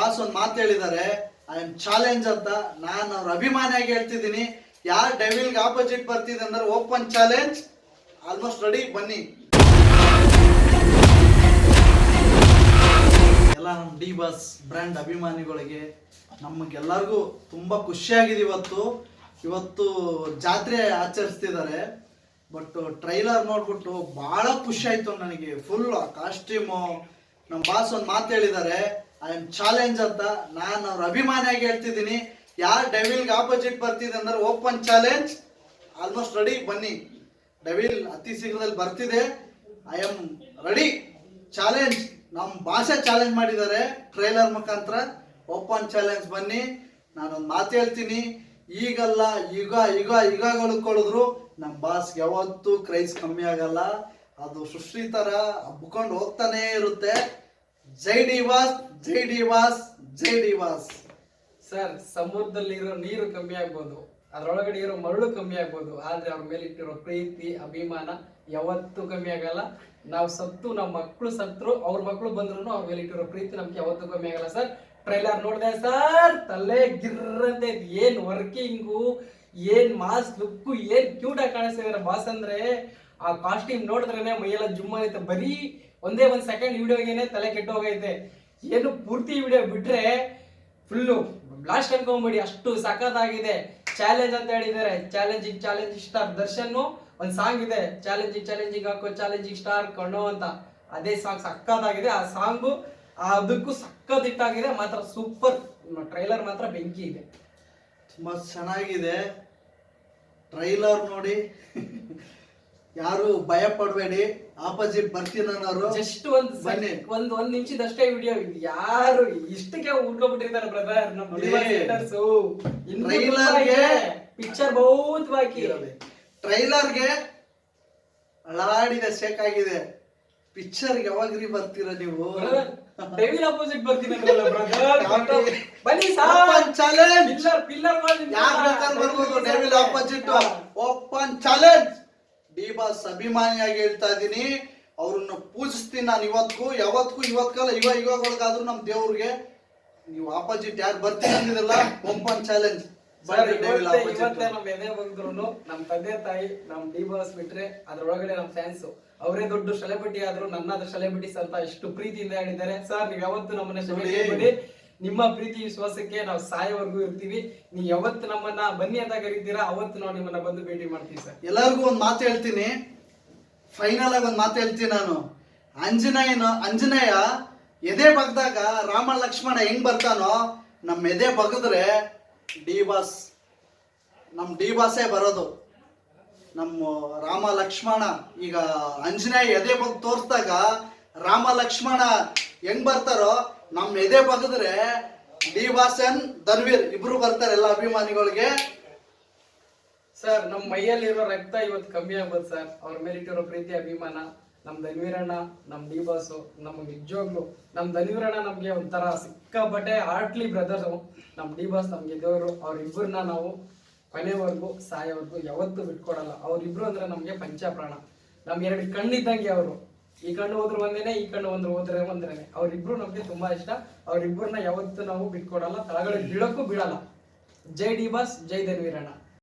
Boss ಒಂದು ಮಾತು ಹೇಳಿದ್ದಾರೆ ಐ ಆಮ್ ಚಾಲೆಂಜ್ ಅಂತ. ನಾನು ಅವ್ರ ಅಭಿಮಾನಿಯಾಗಿ ಹೇಳ್ತಿದ್ದೀನಿ. ಯಾರು ಡೆವಿಲ್ಗೆ ಆಪೋಸಿಟ್ ಬರ್ತಿದೆ ಅಂದ್ರೆ ಓಪನ್ ಚಾಲೆಂಜ್ ಆಲ್ಮೋಸ್ಟ್ ರೆಡಿ ಬನ್ನಿ. ಎಲ್ಲ ನಮ್ಮ ಡಿ ಬಾಸ್ ಬ್ರ್ಯಾಂಡ್ ಅಭಿಮಾನಿಗಳಿಗೆ ನಮಗೆಲ್ಲರಿಗೂ ತುಂಬ ಖುಷಿಯಾಗಿದೆ ಇವತ್ತು. ಇವತ್ತು ಜಾತ್ರೆ ಆಚರಿಸ್ತಿದ್ದಾರೆ. ಬಟ್ ಟ್ರೈಲರ್ ನೋಡ್ಬಿಟ್ಟು ಭಾಳ ಖುಷಿ ಆಯ್ತು ನನಗೆ. ಫುಲ್ ಕಾಸ್ಟ್ಯೂಮು ನಮ್ಮ ಬಾಸ್ ಒಂದು ಮಾತು ಹೇಳಿದ್ದಾರೆ ಐ ಆಮ್ ಚಾಲೆಂಜ್ ಅಂತ ನಾನು ಅವ್ರ ಅಭಿಮಾನಿಯಾಗಿ ಹೇಳ್ತಿದ್ದೀನಿ. ಯಾರು ಡೆವಿಲ್ಗೆ ಆಪೋಸಿಟ್ ಬರ್ತಿದೆ ಅಂದ್ರೆ ಓಪನ್ ಚಾಲೆಂಜ್ ಆಲ್ಮೋಸ್ಟ್ ರೆಡಿ ಬನ್ನಿ. ಡೆವಿಲ್ ಅತಿ ಶೀಘ್ರದಲ್ಲಿ ಬರ್ತಿದೆ. ಐ ಆಮ್ ರೆಡಿ ಚಾಲೆಂಜ್ ನಮ್ಮ ಭಾಷೆ ಚಾಲೆಂಜ್ ಮಾಡಿದ್ದಾರೆ ಟ್ರೈಲರ್ ಮುಖಾಂತರ. ಓಪನ್ ಚಾಲೆಂಜ್ ಬನ್ನಿ. ನಾನೊಂದು ಮಾತು ಹೇಳ್ತೀನಿ. ಈಗಲ್ಲ ಈಗ ಯುಗ ಈಗ ಉಳ್ಕೊಳ್ಳಿದ್ರು ನಮ್ಮ ಬಾಸ್ ಯಾವತ್ತೂ ಕ್ರೈಸ್ ಕಮ್ಮಿ ಆಗಲ್ಲ. ಅದು ಸುಶ್ರೀ ಥರ ಹಬ್ಕೊಂಡು ಹೋಗ್ತಾನೇ ಇರುತ್ತೆ. ಜೈ ಡಿವಾಸ್ ಜೈ ಡಿವಾಸ್ ಜೈ ಡಿವಾಸ್. ಸರ್, ಸಮುದ್ರದಲ್ಲಿರೋ ನೀರು ಕಮ್ಮಿ ಆಗ್ಬೋದು, ಅದರೊಳಗಡೆ ಇರೋ ಮರಳು ಕಮ್ಮಿ ಆಗ್ಬೋದು, ಆದ್ರೆ ಅವ್ರ ಮೇಲೆ ಇಟ್ಟಿರೋ ಪ್ರೀತಿ, ಅಭಿಮಾನ ಯಾವತ್ತೂ ಕಮ್ಮಿ ಆಗಲ್ಲ. ನಾವು ಸತ್ತು ನಮ್ಮ ಮಕ್ಕಳು ಸತ್ರು ಅವ್ರ ಮಕ್ಕಳು ಬಂದ್ರು ಅವ್ರ ಮೇಲೆ ಇಟ್ಟಿರೋ ಪ್ರೀತಿ ನಮ್ಗೆ ಯಾವತ್ತೂ ಕಮ್ಮಿ ಆಗಲ್ಲ ಸರ್. ಟ್ರೈಲರ್ ನೋಡಿದೆ ಸರ್, ತಲೆ ಗಿರ್ರಂತೆ ಏನ್ ವರ್ಕಿಂಗು ಏನ್ ಮಾಸ್ ಲುಕ್ಕು ಏನ್ ಕ್ಯೂಟ್ ಆಗಿ ಕಾಣಿಸ್ತಿದಾರೆ ಬಾಸ್ ಅಂದ್ರೆ. ಆ ಕಾಸ್ಟ್ಯೂಮ್ ನೋಡಿದ್ರೇನೆ ಮೈಯೆಲ್ಲ ಜುಮ್ಮ ಐತೆ ಬರೀ ಒಂದೇ ಒಂದು ಸೆಕೆಂಡ್ ವಿಡಿಯೋಗೇನೆ ತಲೆ ಕೆಟ್ಟು ಹೋಗೈತೆ. ಏನು ಪೂರ್ತಿ ವಿಡಿಯೋ ಬಿಟ್ರೆ ಫುಲ್ಲು ಬ್ಲಾಸ್ಟ್ ಅನ್ಕೊಂಬಿಡಿ, ಅಷ್ಟು ಸಖತ್ತಾಗಿದೆ. ಚಾಲೆಂಜ್ ಅಂತ ಹೇಳಿದ್ದಾರೆ. ಚಾಲೆಂಜಿಂಗ್ ಚಾಲೆಂಜಿಂಗ್ ಸ್ಟಾರ್ ದರ್ಶನ್ ಒಂದು ಸಾಂಗ್ ಇದೆ. ಚಾಲೆಂಜಿಂಗ್ ಚಾಲೆಂಜಿಂಗ್ ಹಾಕೋ ಚಾಲೆಂಜಿಂಗ್ ಸ್ಟಾರ್ ಕಣ್ಣು ಅಂತ. ಅದೇ ಸಾಂಗ್ ಸಖತ್ತಾಗಿದೆ. ಆ ಸಾಂಗು ಅದಕ್ಕೂ ಸಖತ್ ಹಿಟ್ಟಾಗಿದೆ ಮಾತ್ರ ಸೂಪರ್ ಟ್ರೈಲರ್ ಮಾತ್ರ ಬೆಂಕಿ ಇದೆ. ತುಂಬ ಚೆನ್ನಾಗಿದೆ. ಟ್ರೈಲರ್ ನೋಡಿ. ಯಾರು ಭಯ ಪಡಬೇಡಿ ಆಪೋಸಿಟ್ ಬರ್ತೀನನ್ನೋರು ಜಸ್ಟ್ ಒಂದ್ ಬನ್ನಿ. ಒಂದ್ ಒಂದ್ ನಿಮಿಷದಷ್ಟೇ ವಿಡಿಯೋ ಯಾರು ಇಷ್ಟಕ್ಕೆ ಉಳ್ಕೊಬಿಟ್ಟಿರ್ತಾರೆ ಬ್ರದರ್ ನಮ್ಮ ನೋಡಿ. Trailer ಗೆ ಪಿಕ್ಚರ್ ಬಹುತ್ ಬಾಕಿ. ಟ್ರೈಲರ್ಗೆ ಅಳಾಡಿದೆ ಶೇಕ್ ಆಗಿದೆ. ಯಾವಾಗ ರೀ ಬರ್ತೀರಾ ನೀವು? ಡೆವಿಲ್ ಅಪೋಸಿಟ್ ಬರ್ತೀನಿ ಅಂದ್ರಲ್ಲ ಬ್ರದರ್. ಬನ್ನಿ ಓಪನ್ ಚಾಲೆಂಜ್ ಪಿಲ್ಲರ್ ಪಿಲ್ಲರ್ ಯಾರು ಬೇಕಾದ್ರೂ ಬರ್ಬೋದು devil opposite open challenge D boss ಅಭಿಮಾನಿಯಾಗಿ ಹೇಳ್ತಾ ಇದ್ದೀನಿ. ಅವ್ರನ್ನ ಪೂಜಿಸ್ತೀನಿ ನಾನು ಇವತ್ತಿಗೂ ಯಾವತ್ತಿಗೂ ಇವತ್ಕಲ್ಲ ಇವ ಇವಾಗೊಳಗಾದ್ರೂ ನಮ್ಮ ದೇವ್ರಿಗೆ. ನೀವು ಆಪೋಸಿಟ್ ಯಾರು ಬರ್ತೀನಿ ಅಂದಿರಲ್ಲ ಓಪನ್ ಚಾಲೆಂಜ್ ಇವತ್ತೇ ನಮ್ ಎದೆ ಬಂದ್ರು ನಮ್ ತಂದೆ ತಾಯಿ ನಮ್ ಡಿ ಬಾಸ್ ಬಿಟ್ರೆ ಅದ್ರೊಳಗಡೆ ನಮ್ ಫ್ಯಾನ್ಸ್ ಅವರೇ ದೊಡ್ಡ ಸೆಲೆಬ್ರಿಟಿ ಆದ್ರು ನನ್ನಾದ ಸೆಲೆಬ್ರಿಟಿಸ್ ಅಂತ ಎಷ್ಟು ಪ್ರೀತಿಯಿಂದ ಹೇಳಿದ್ದಾರೆ. ಸರ್ ನೀವ್ ಯಾವತ್ತು ನಮ್ಮನ್ನ. ಸೆಲೆಬ್ರಿಟಿ ನಿಮ್ಮ ಪ್ರೀತಿ ವಿಶ್ವಾಸಕ್ಕೆ ನಾವು ಸಾಯೋವರೆಗೂ ಇರ್ತೀವಿ. ನೀವು ಯಾವತ್ತು ನಮ್ಮನ್ನ ಬನ್ನಿ ಅಂತ ಕರೀತೀರಾ, ಅವತ್ತು ನಾವು ನಿಮ್ಮನ್ನ ಬಂದು ಭೇಟಿ ಮಾಡ್ತೀವಿ ಸರ್. ಎಲ್ಲರಿಗೂ ಒಂದು ಮಾತು ಹೇಳ್ತೀನಿ. ಫೈನಲ್ ಆಗಿ ಒಂದು ಮಾತು ಹೇಳ್ತೀನಿ ನಾನು. ಅಂಜನೇಯನ ಅಂಜನೇಯ ಎದೆ ಬಗ್ದಾಗ ರಾಮ ಲಕ್ಷ್ಮಣ ಹೆಂಗ್ ಬರ್ತಾನೋ ನಮ್ಮ ಎದೆ ಬಗದ್ರೆ ಡಿ ಬಾಸ್. ನಮ್ಮ ಡಿ ಬಾಸೇ ಬರೋದು. ನಮ್ಮ ರಾಮ ಲಕ್ಷ್ಮಣ, ಈಗ ಅಂಜನೇಯ ಎದೆ ಬಗ್ ತೋರ್ಸ್ದಾಗ ರಾಮ ಲಕ್ಷ್ಮಣ ಹೆಂಗ್ ಬರ್ತಾರೋ ನಮ್ಮ ಎದೆ ಬಗದ್ರೆ ಡಿ ವಾಸನ್ ಧನ್ವೀರ್ ಇಬ್ರು ಬರ್ತಾರೆ ಎಲ್ಲ ಅಭಿಮಾನಿಗಳಿಗೆ. ಸರ್ ನಮ್ಮ ಮೈಯಲ್ಲಿರೋ ರಕ್ತ ಇವತ್ತು ಕಮ್ಮಿ ಆಗ್ಬೋದು ಸರ್. ಅವ್ರ ಮೇಲಿಟ್ಟಿರೋ ಪ್ರೀತಿ, ಅಭಿಮಾನ. ನಮ್ಮ ಧನ್ವೀರಣ್ಣ ನಮ್ಮ ಡಿ ಬಾಸು ನಮ್ಗೆ ನಿಜವಾಗ್ಲು ನಮ್ಮ ಧನ್ವೀರಣ್ಣ ನಮಗೆ ಒಂಥರ ಸಿಕ್ಕಾಪಟ್ಟೆ ಹಾರ್ಟ್ಲಿ ಬ್ರದರ್ಸು ನಮ್ಮ ಡಿ ಬಾಸ್ ನಮ್ಗೆ ಇದ್ದವರು ಅವ್ರಿಬ್ಬರನ್ನ ನಾವು ಕೊನೆವರೆಗೂ ಸಾಯೋವರೆಗೂ ಯಾವತ್ತೂ ಬಿಟ್ಕೊಡಲ್ಲ. ಅವ್ರಿಬ್ರು ಅಂದ್ರೆ ನಮಗೆ ಪಂಚಪ್ರಾಣ. ನಮ್ಗೆ ಎರಡು ಕಣ್ಣಿದ್ದಂಗೆ ಅವರು. ಈ ಕಣ್ಣು ಹೋದ್ರು ಒಂದೇನೆ, ಈ ಕಣ್ಣು ಒಂದು ಹೋದ್ರೆ ಒಂದೇನೆ ಅವ್ರಿಬ್ರು ನಮ್ಗೆ ತುಂಬಾ ಇಷ್ಟ. ಅವ್ರಿಬ್ರನ್ನ ಯಾವತ್ತೂ ನಾವು ಬಿಟ್ಕೊಡಲ್ಲ, ತಳಗಡೆ ಬೀಳಕ್ಕೂ ಬೀಳಲ್ಲ. ಜೈ ಡಿ ಬಾಸ್, ಜೈ ಧನ್ವೀರಣ್ಣ.